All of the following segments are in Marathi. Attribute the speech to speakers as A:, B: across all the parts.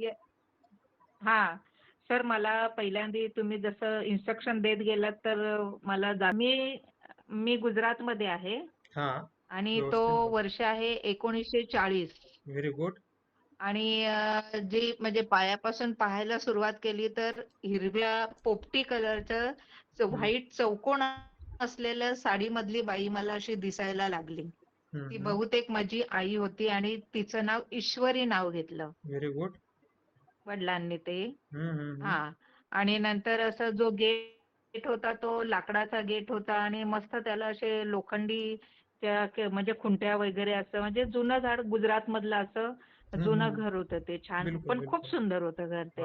A: ये हा सर मला पहिल्यांदा तुम्ही जसं इन्स्ट्रक्शन देत गेलात तर मला जा मी मी गुजरातमध्ये आहे.
B: हा
A: आणि तो
B: व्यवस्थित.
A: वर्ष आहे एकोणीसशे चाळीस.
B: व्हेरी गुड
A: आणि अ, जी म्हणजे पायापासून पाहायला सुरुवात केली तर हिरव्या पोपटी कलरचं व्हाईट चौकोन असलेल्या साडीमधली बाई मला अशी दिसायला लागली. ती बहुतेक माझी आई होती आणि तिचं नाव ईश्वरी नाव घेतलं.
B: व्हेरी गुड
A: वडिलांनी ते. हा. आणि नंतर असं जो गेट होता तो लाकडाचा गेट होता आणि मस्त त्याला असे लोखंडी त्या म्हणजे खुंट्या वगैरे असं म्हणजे जुनं झाड गुजरात मधलं असं जुनं. घर होतं ते छान. पण खूप. सुंदर होतं घर ते.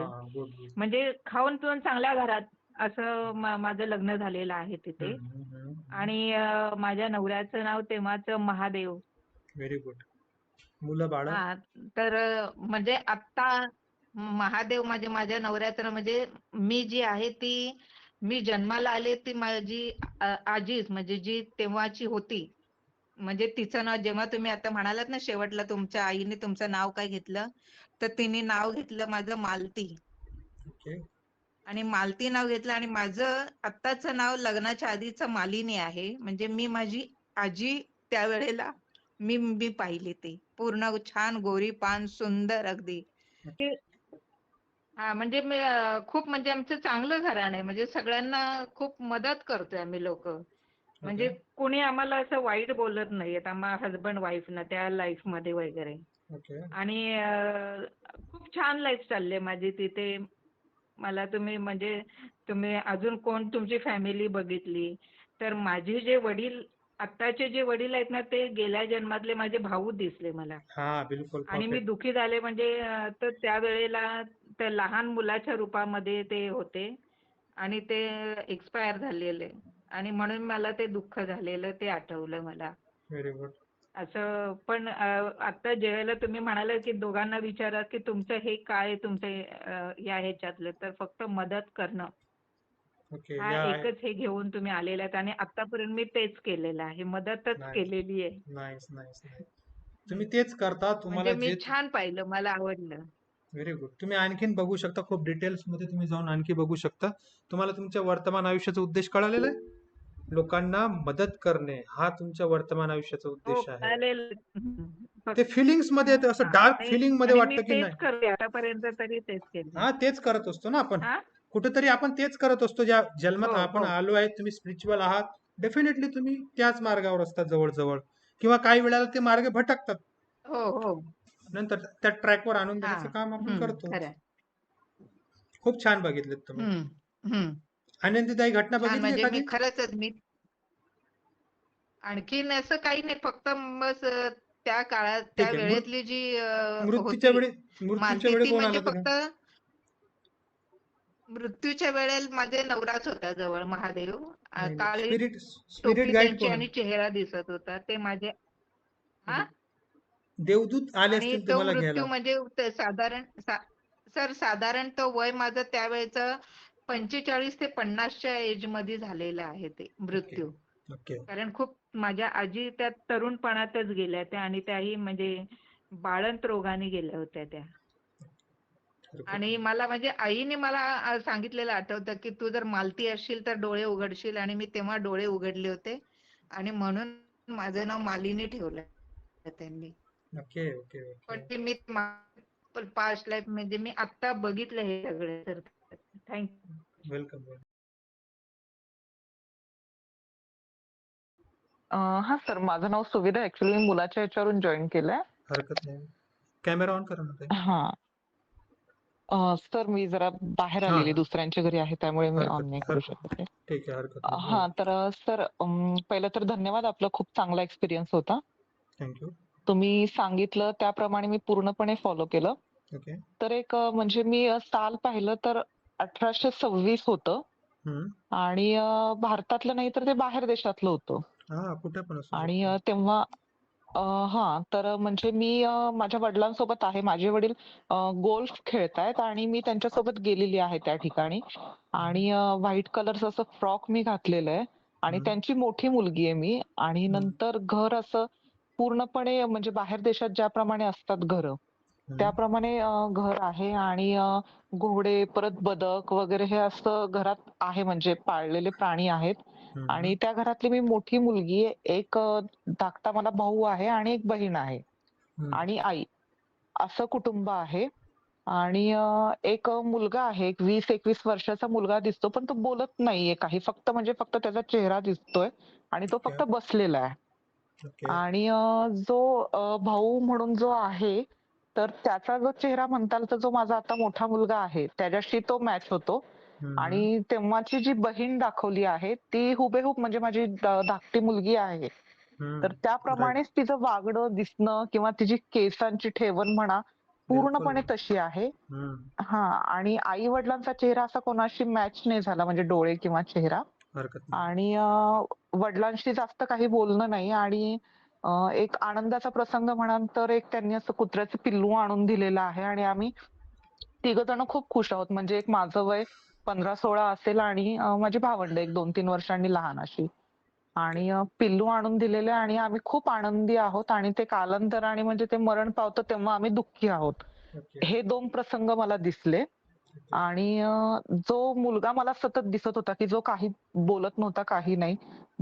A: म्हणजे खाऊन पिऊन चांगल्या घरात असं माझं लग्न झालेलं आहे तिथे. आणि माझ्या नवऱ्याचं नाव तेव्हाचं महादेव.
B: व्हेरी गुड मुलं बाळ?
A: हा. तर म्हणजे आता महादेव म्हणजे माझ्या नवऱ्याचं नाव म्हणजे मी जी आहे ती मी जन्माला आले ती माझी आजीच म्हणजे जी तेव्हाची होती. म्हणजे तिचं नाव जेव्हा तुम्ही आता म्हणालात ना शेवटला तुमच्या आईने तुमचं नाव काय घेतलं तर तिने नाव घेतलं माझं मालती.
B: ओके.
A: आणि मालती नाव घेतलं आणि माझं आत्ताचं नाव लग्नाच्या आधीचं मालिनी आहे. म्हणजे मी माझी आजी त्यावेळेला मी मी पाहिली ती. पूर्ण छान गोरी पान सुंदर अगदी. हा म्हणजे मी अं, खूप म्हणजे आमचं चांगलं घराणं आहे. म्हणजे सगळ्यांना खूप मदत करतोय आम्ही लोक. म्हणजे
B: ओके.
A: कोणी आम्हाला असं वाईट बोलत नाहीयेत. आम्हा हजबंड वाईफ ना त्या लाईफमध्ये वगैरे.
B: ओके.
A: आणि अं, खूप छान लाईफ चालली आहे माझी. तिथे मला तुम्ही म्हणजे तुम्ही अजून कोण तुमची फॅमिली बघितली? तर माझे जे वडील आत्ताचे जे वडील आहेत ना ते गेल्या जन्मातले माझे भाऊ दिसले मला.
B: हा बिलकुल
A: आणि मी
B: perfect.
A: दुखी झाले म्हणजे अं, तर त्यावेळेला त्या लहान मुलाच्या रूपामध्ये ते होते आणि ते एक्सपायर झालेले. आणि म्हणून मला ते दुःख झालेलं ते आठवलं मला. असं पण आता ज्यावेळेला तुम्ही म्हणाले की दोघांना विचारा की तुमचं हे काय आहे तुमचं या ह्याच्यातलं. तर फक्त मदत करणं.
B: ओके
A: हा एकच हे घेऊन तुम्ही आलेले आहेत. आणि आतापर्यंत मी तेच केलेलं आहे. मदतच. केलेली आहे.
B: तुम्ही तेच करता. तुम्हाला
A: म्हणजे मी छान पाहिलं. मला आवडलं.
B: व्हेरी गुड तुम्ही आणखीन बघू शकता खूप डिटेल्समध्ये तुम्ही जाऊन आणखी बघू शकता. तुम्हाला तुमच्या वर्तमान आयुष्याचा उद्देश कळालेला आहे? लोकांना मदत करणे हा तुमच्या वर्तमान आयुष्याचा
A: हो
B: उद्देश आहे.
A: चालेल हम्म.
B: ते फिलिंग्समध्ये येतं असं
A: हा,
B: डार्क
A: फिलिंगमध्ये
B: वाटतं की नाही.
A: करते आतापर्यंत तरी तेच केलं.
B: हा तेच करत असतो ना आपण.
A: हा?
B: कुठेतरी आपण तेच करत असतो ज्या जन्मात
A: हो,
B: आपण
A: हो.
B: आलो आहे तुम्ही स्पिरिच्युअल आहात डेफिनेटली तुम्ही त्याच मार्गावर असतात जवळजवळ. किंवा काही वेळेला ते मार्ग भटकतात.
A: हो हो.
B: नंतर त्या ट्रॅकवर आणून
A: हा.
B: देण्याचं काम आपण
A: हम्म,
B: करतो. खूप छान बघितलेत तुम्ही.
A: हम्म, हम्म.
B: आनंदीदायी घटना
A: छान
B: बघितली
A: म्हणजे
B: एखादी?
A: खरंच मी आणखीन असं काही नाही फक्त बस अं, त्या काळात त्या
B: ठीक आहे. मृ-
A: वेळेतली जी अं,
B: मृत्यूच्या
A: होती
B: वेळी मृत्यूच्या
A: मालती
B: वेळी
A: ती
B: कोण
A: म्हणजे
B: आलं
A: फक्त मृत्यूच्या वेळेला माझे नवराच होता जवळ महादेव. अं, काळी
B: स्पिरिट
A: टोपी
B: स्पिरिट गाईड
A: त्यांची
B: कोण?
A: आणि चेहरा दिसत होता. ते माझे हा?
B: देवदूत आले
A: आणि
B: असतील
A: तो
B: तुम्हाला घ्यायला.
A: मृत्यू म्हणजे ते साधारण सा- सर साधारण तो वय माझं त्यावेळेच पंचेचाळीस ते पन्नासच्या एजमध्ये झालेलं आहे ते मृत्यू.
B: ओके.
A: कारण खूप माझ्या आजी त्या तरुणपणातच गेल्या त्या आणि त्याही म्हणजे बाळंत रोगाने गेल्या होत्या त्या. आणि मला म्हणजे आईने मला सांगितलेलं आठवतं की तू जर मालती असशील तर डोळे उघडशील आणि मी तेव्हा डोळे उघडले होते आणि म्हणून माझं नाव मालिनी ठेवलं त्यांनी.
B: ओके ओके
A: पण
B: ओके
A: ते मी पास्ट लाईफ म्हणजे मी आता बघितलं हे सगळे तर थँक्यू
B: वेलकम
C: अं, हा सर माझं नाव सुविधा. ऍक्च्युली मी मुलाच्या ह्याच्यावरून जॉईन केलंय.
B: हरकत नाही. कॅमेरा ऑन करा.
C: हा. अं, सर मी जरा बाहेर आलेली. दुसऱ्यांच्या घरी आहे त्यामुळे मी ऑन नाही करू शकत आहे.
B: ठीक आहे हरकत
C: अं, हा तर सर पहिलं तर धन्यवाद. आपला खूप चांगला एक्सपिरियन्स होता.
B: थँक्यू
C: तुम्ही सांगितलं त्याप्रमाणे मी पूर्णपणे फॉलो केलं. तर एक म्हणजे मी साल पाहिलं तर अठराशे सव्वीस होतं. आणि भारतातलं नाही तर ते बाहेर देशातलं होतं.
B: कुठे पण असू
C: आणि तेव्हा हा तर म्हणजे मी माझ्या वडिलांसोबत आहे. माझे वडील गोल्फ खेळतायत आणि मी त्यांच्यासोबत गेलेली आहे त्या ठिकाणी. आणि व्हाईट कलरचं असं फ्रॉक मी घातलेलं आहे. आणि. त्यांची मोठी मुलगी आहे मी. आणि. नंतर घर असं पूर्णपणे म्हणजे बाहेर देशात ज्याप्रमाणे असतात घरं. त्याप्रमाणे घर आहे आणि घोडे परत बदक वगैरे हे असं घरात आहे म्हणजे पाळलेले प्राणी आहेत. आणि त्या घरातली मी मोठी मुलगी आहे एक धाकटा मला भाऊ आहे आणि एक बहीण आहे. आणि आई असं कुटुंब आहे आणि एक मुलगा आहे एक वीस एकवीस वर्षाचा मुलगा दिसतो पण तो बोलत नाहीये काही फक्त म्हणजे फक्त त्याचा चेहरा दिसतोय आणि तो फक्त बसलेला आहे
B: ओके.
C: आणि अं, जो अं, भाऊ म्हणून जो आहे तर त्याचा जो चेहरा म्हणताल तर जो माझा आता मोठा मुलगा आहे त्याच्याशी तो मॅच होतो. आणि तेव्हाची जी बहीण दाखवली आहे ती हुबेहूब म्हणजे माझी ध- धाकटी मुलगी आहे. तर त्याप्रमाणेच तिचं वागणं दिसणं किंवा तिची केसांची ठेवण म्हणा पूर्णपणे. तशी आहे. हा आणि आई वडिलांचा चेहरा असा कोणाशी मॅच नाही झाला म्हणजे डोळे किंवा चेहरा आणि वडिलांशी जास्त काही बोलणं नाही आणि एक आनंदाचा प्रसंग म्हणाल तर एक त्यांनी असं कुत्र्याचं पिल्लू आणून दिलेलं आहे आणि आम्ही तिघ जण खूप खुश आहोत. म्हणजे एक माझं वय पंधरा सोळा असेल आणि माझी भावंड एक दोन तीन वर्षांनी लहान अशी. आणि पिल्लू आणून दिलेले आणि आम्ही खूप आनंदी आहोत आणि ते कालांतराने म्हणजे ते मरण पावतं तेव्हा आम्ही दुःखी आहोत. हे दोन प्रसंग मला दिसले. आणि जो मुलगा मला सतत दिसत होता की जो काही बोलत नव्हता काही नाही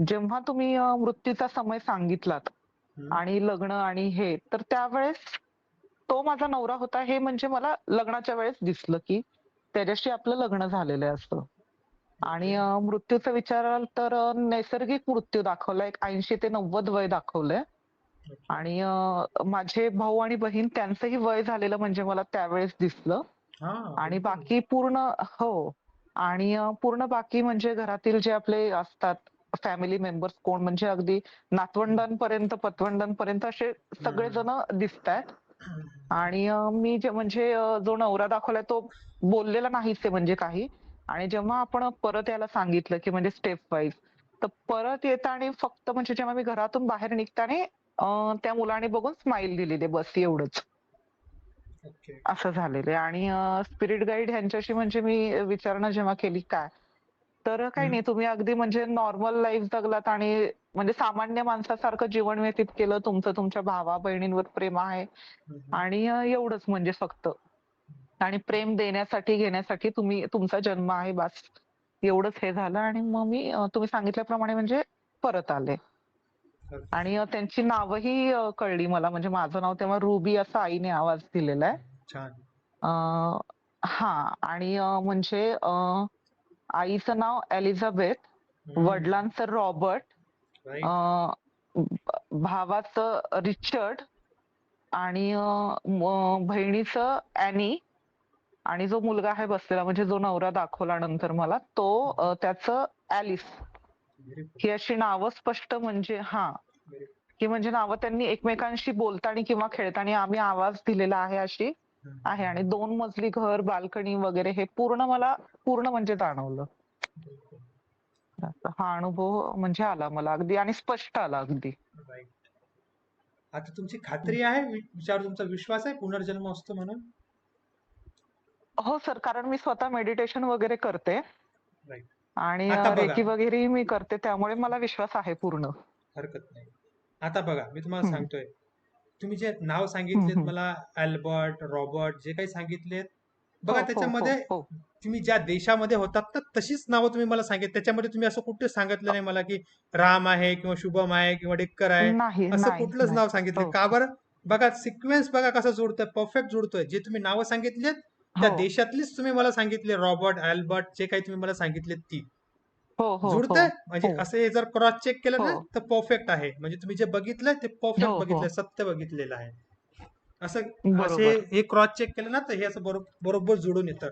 C: जेव्हा तुम्ही मृत्यूचा समय सांगितलात. आणि लग्न आणि हे तर त्यावेळेस तो माझा नवरा होता हे म्हणजे मला लग्नाच्या वेळेस दिसलं की त्याच्याशी आपलं लग्न झालेलं आहे असं आणि मृत्यूचं विचाराल तर नैसर्गिक मृत्यू दाखवलाय एक ऐंशी ते नव्वद वय दाखवलंय. आणि माझे भाऊ आणि बहीण त्यांचंही वय झालेलं म्हणजे मला त्यावेळेस दिसलं आणि. बाकी पूर्ण हो. आणि पूर्ण बाकी म्हणजे घरातील जे आपले असतात फॅमिली मेंबर्स कोण म्हणजे अगदी नातवंडांपर्यंत पतवंडांपर्यंत असे सगळेजण दिसत आहेत आणि मी जे म्हणजे जो नवरा दाखवलाय तो बोललेला नाहीच आहे म्हणजे काही. आणि जेव्हा आपण परत याला सांगितलं की म्हणजे स्टेप वाईज तर परत येताना फक्त म्हणजे जेव्हा मी घरातून बाहेर निघताना त्या मुलाने बघून स्माइल दिलेली बस एवढंच. असं झालेलं आहे. आणि स्पिरिट गाईड ह्यांच्याशी म्हणजे मी विचारणा जेव्हा केली काय तर काही. नाही तुम्ही अगदी म्हणजे नॉर्मल लाईफ जगलात आणि म्हणजे सामान्य माणसासारखं जीवन व्यतीत केलं तुमचं तुमच्या भावा बहिणींवर प्रेम आहे. आणि एवढंच म्हणजे फक्त. आणि प्रेम देण्यासाठी घेण्यासाठी तुम्ही तुमचा जन्म आहे बस. एवढंच हे झालं आणि मग मी तुम्ही सांगितल्याप्रमाणे म्हणजे परत आले. आणि त्यांची नावही कळली मला. म्हणजे माझं नाव तेव्हा रुबी असं आईने आवाज दिलेला आहे. हा. आणि म्हणजे आईचं नाव एलिझाबेथ. वडिलांचं रॉबर्ट भावाचं रिचर्ड आणि बहिणीचं अॅनी आणि जो मुलगा आहे बसलेला म्हणजे जो नवरा दाखवला नंतर मला तो त्याचं
B: गुड
C: ही अशी नावं स्पष्ट म्हणजे हा. की म्हणजे नावं त्यांनी एकमेकांशी बोलताना किंवा खेळताना आम्ही आवाज दिलेला आहे अशी आहे. आणि दोन मजली घर बाल्कनी वगैरे हे पूर्ण मला पूर्ण म्हणजे जाणवलं. हा अनुभव म्हणजे आला मला अगदी आणि स्पष्ट आला अगदी.
B: आता तुमची खात्री आहे? विचार तुमचा विश्वास आहे? पुनर्जन्म असतो म्हणून?
C: हो सर. कारण मी स्वतः मेडिटेशन वगैरे करते. आणि
B: आता बघा.
C: रेकी वगैरेही मी करते त्यामुळे मला विश्वास आहे पूर्ण
B: हरकत नाही आता बघा मी तुम्हाला
C: हम्म.
B: सांगतोय तुम्ही जे नाव सांगितलेत
C: हम्म.
B: मला अल्बर्ट रॉबर्ट जे काही सांगितलेत बघा
C: हो, हो,
B: त्याच्यामध्ये
C: हो, हो.
B: तुम्ही ज्या देशामध्ये होतात तर तशीच नावं तुम्ही मला सांगितली त्याच्यामध्ये तुम्ही असं कुठे सांगितलं नाही मला की राम आहे किंवा शुभम आहे किंवा डेक्कर आहे
C: नाही
B: असं
C: नाही
B: कुठलंच
C: नाही.
B: नाव सांगितलं
C: हो.
B: का बरं बघा सिक्वेन्स बघा कसं जुळतोय परफेक्ट जुळतोय जे तुम्ही नावं सांगितलेत त्या
C: हो,
B: देशातलीच तुम्ही मला सांगितले रॉबर्ट अल्बर्ट जे काही तुम्ही मला सांगितलेत ती
C: हो हो हो
B: जुळतंय म्हणजे
C: हो.
B: असं हे जर क्रॉस चेक केलं ना. तर परफेक्ट आहे म्हणजे तुम्ही जे बघितलंय ते परफेक्ट
C: हो, हो.
B: बघितलंय सत्य बघितलेलं आहे असं
C: बरोबर.
B: असे हे क्रॉस चेक केलं ना तर हे असं बरो- बरोबर जुळून येतं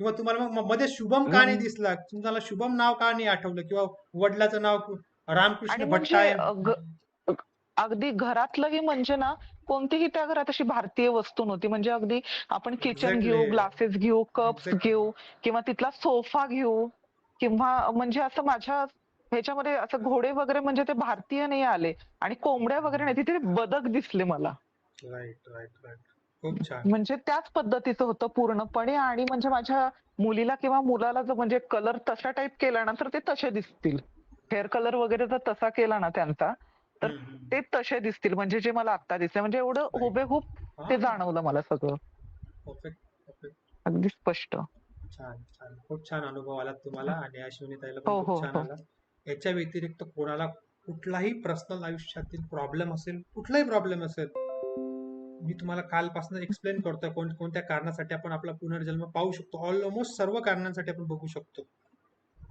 B: किंवा तुम्हाला मग मध्ये शुभम का नाही
C: हम्म.
B: दिसला तुम्हाला शुभम नाव का नाही आठवलं किंवा वडिलाचं नाव रामकृष्ण
C: आणि
B: भट्ट
C: म्हणजे
B: आहे
C: अग- अगदी घरातलंही म्हणजे ना कोणतीही त्या घरात अशी भारतीय वस्तू नव्हती. म्हणजे अगदी आपण किचन. घेऊ ग्लासेस घेऊ कप्स. घेऊ किंवा तिथला सोफा घेऊ किंवा म्हणजे असं माझ्या ह्याच्यामध्ये असं घोडे वगैरे म्हणजे ते भारतीय नाही आले. आणि कोंबड्या वगैरे नाही तिथे बदक दिसले मला.
B: राईट राईट राईट खूप छान.
C: म्हणजे त्याच पद्धतीचं होतं पूर्णपणे. आणि म्हणजे माझ्या मुलीला किंवा मुलाला जर म्हणजे कलर तशा टाईप केला ना तर ते तसे दिसतील. हेअर कलर वगैरे जर तसा केला ना त्यांचा तर. ते तसे दिसतील. म्हणजे जे मला आता दिसले म्हणजे एवढं. हुबेहूब ते जाणवलं मला सगळं. अगदी स्पष्ट.
B: छान छान. खूप छान अनुभव आला तुम्हाला आणि अश्विनी ताईला
C: हो,
B: पण खूप
C: हो,
B: छान
C: हो.
B: आला. याच्या व्यतिरिक्त कोणाला कुठलाही पर्सनल आयुष्यातील प्रॉब्लेम असेल कुठलाही प्रॉब्लेम असेल मी तुम्हाला कालपासून एक्सप्लेन करतोय कोण कोणत्या कारणासाठी आपण आपला पुनर्जन्म पाहू शकतो. ऑलमोस्ट सर्व कारणांसाठी आपण बघू शकतो.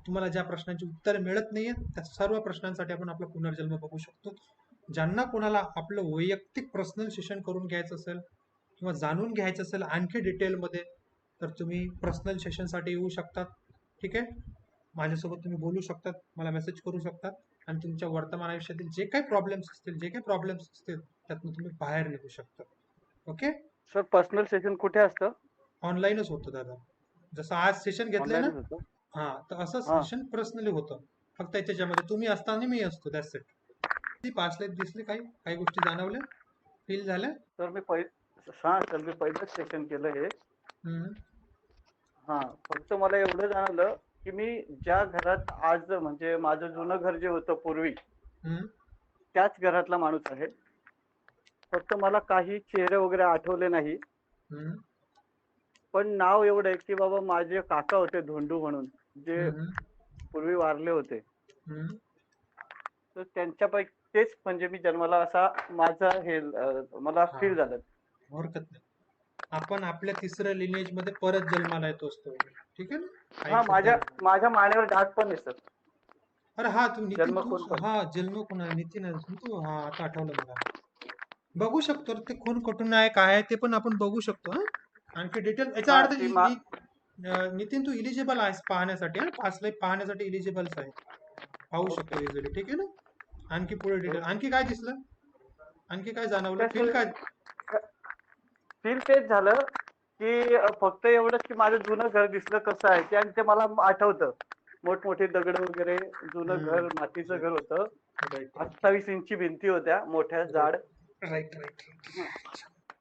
B: तुम्हाला ज्या प्रश्नांची उत्तर मिळत नाहीये त्या सर्व प्रश्नांसाठी आपण आपला पुनर्जन्म बघू शकतो. ज्यांना कोणाला आपलं वैयक्तिक पर्सनल सेशन करून घ्यायचं असेल किंवा जाणून घ्यायचं असेल आणखी डिटेलमध्ये तर तुम्ही पर्सनल सेशनसाठी येऊ शकतात. ठीक आहे? माझ्यासोबत तुम्ही बोलू शकतात मला मेसेज करू शकतात आणि तुमच्या वर्तमान आयुष्यातील जे काही प्रॉब्लेम्स असतील जे काही प्रॉब्लेम्स असतील त्यातून तुम्ही बाहेर निघू शकता. ओके
D: सर पर्सनल सेशन कुठे असतं?
B: ऑनलाईनच होतं दादा. जसं आज सेशन घेतलंय ना? हा तर असं
D: हा.
B: सेशन पर्सनली होतं फक्त त्याच्यामध्ये तुम्ही असताना मी असतो दॅट्स इट ती पासलेट दिसली काही काही गोष्टी जाणवल्या फील झाल्या
D: सर मी पहि हा सर मी पहिलंच सेशन केलं हे
B: हम्म.
D: हा फक्त मला एवढं जाणवलं की मी ज्या घरात आज म्हणजे माझं जुनं घर जे होतं पूर्वी
B: हम्म.
D: त्याच घरातला माणूस आहे फक्त मला काही चेहरे वगैरे आठवले नाही
B: हम्म.
D: पण नाव एवढं आहे की बाबा माझे काका होते धोंडू म्हणून जे. पूर्वी वारले होते. तर त्यांच्यापैकी तेच म्हणजे मी जन्माला असा माझा हे मला. फील झालं.
B: हरकत नाही. आपण आपल्या तिसऱ्या लिनेजमध्ये परत जन्माला येतो असतो. ठीक आहे ना?
D: हा माझ्या माझ्या मानेवर डाग पण आहे सर
B: अरे हा तू नितीन
D: जन्म?
B: हा जन्म कोण आहे? नितीन तू हा आता आठवलं मला. बघू शकतो. ते खून कुठून आहे काय आहे ते पण आपण बघू शकतो हा. आणखी डिटेल याचा अर्थ नितीन तू इलिजिबल आहेस पाहण्यासाठी हा? पाच लाईफ पाहण्यासाठी इलिजिबल आहे. पाहू शकतो इझिली ठीक आहे ना? आणखी पुढे डिटेल आणखी काय दिसलं? आणखी काय जाणवलं? फील काय?
D: फील तेच झालं की फक्त एवढंच की माझं जुनं घर दिसलं कसं आहे ते आणि ते मला आठवतं. मोठमोठे दगड वगैरे जुनं. घर मातीचं घर होतं. अठ्ठावीस इंची भिंती होत्या मोठ्या जाड.
B: राईट राईट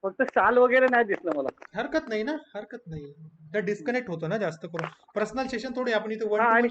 D: फक्त शाल वगैरे नाही दिसलं मला.
B: हरकत नाही ना हरकत नाही. डिस्कनेक्ट होतो ना जास्त करून. पर्सनल सेशन थोडी आपण इथे वन
D: आणि-